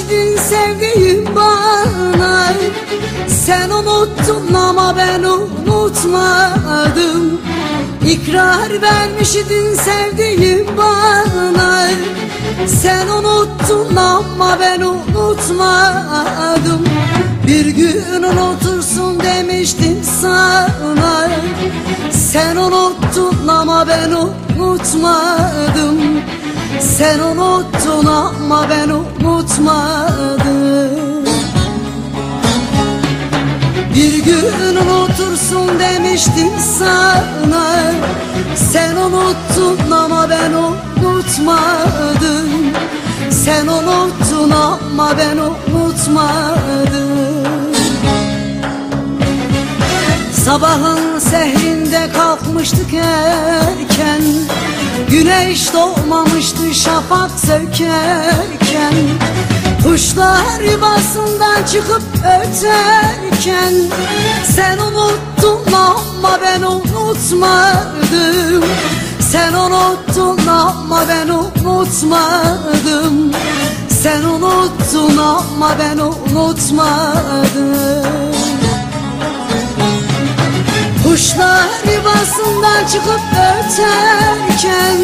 düştün sevdiğim bana Sen unuttun ama ben unutmadım. İkrar vermiştin sevdiğim bana Sen unuttun ama ben unutmadım. Bir gün unutursun demiştim sana. Sen unuttun ama ben unutmadım. Sen unuttun ama ben unutmadım bir gün unutursun demiştim sana. Sen unuttun ama ben unutmadım. Sen unuttun ama ben unutmadım. Sabahın sehrinde kalkmıştık erken. Güneş doğmamıştı şafak sökerken Kuşlar yuvasından çıkıp öterken Sen unuttun ama ben unutmadım. Sen unuttun ama ben unutmadım. Sen unuttun ama ben unutmadım. Kuşlar yuvasından çıkıp öterken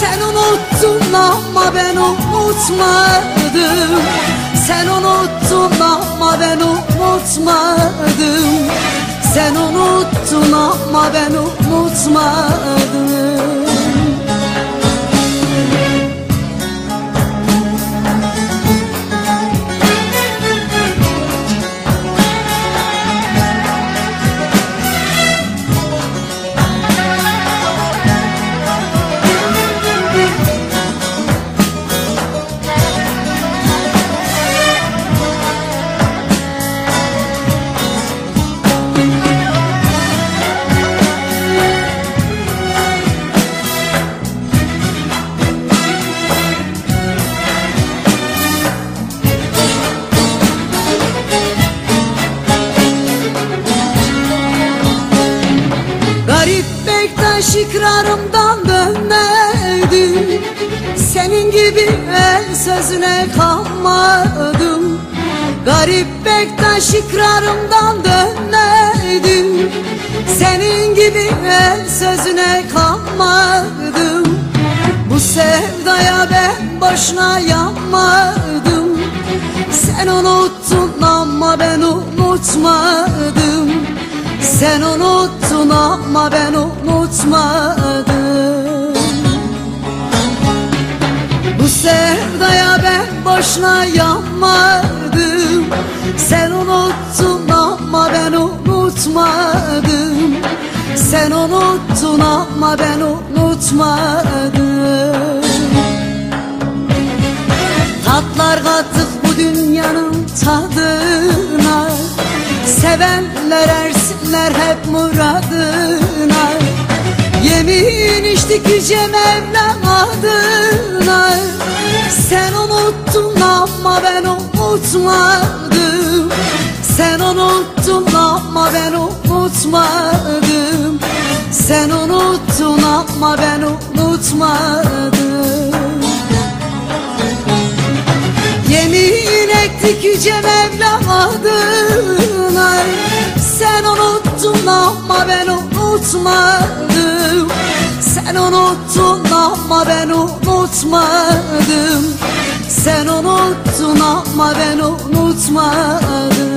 Sen unuttun ama ben unutmadım. Sen unuttun ama ben unutmadım. Sen unuttun ama ben unutmadım Bektaş ikrarımdan dönmedim Senin gibi el sözüne kalmadım Garip Bektaş ikrarımdan dönmedim Senin gibi el sözüne kalmadım Bu sevdaya ben boşuna yanmadım. Sen unuttun ama ben unutmadım. Sen unuttun ama ben unutmadım Bu sevdaya ben boşuna yanmadım. Sen unuttun ama ben unutmadım. Sen unuttun ama ben unutmadım. Tatlar kattık bu dünyanın tadına. Sevenler ersinler hep muradına İçtik yüce Mevlam Sen unuttun ama ben unutmadım. Sen unuttun ama ben unutmadım. Sen unuttun ama ben unutmadım. Yemin ettik yüce Mevlam adına. Sen unuttun ama ben unutmadım unuttun ama ben unutmadım. Sen unuttun ama ben unutmadım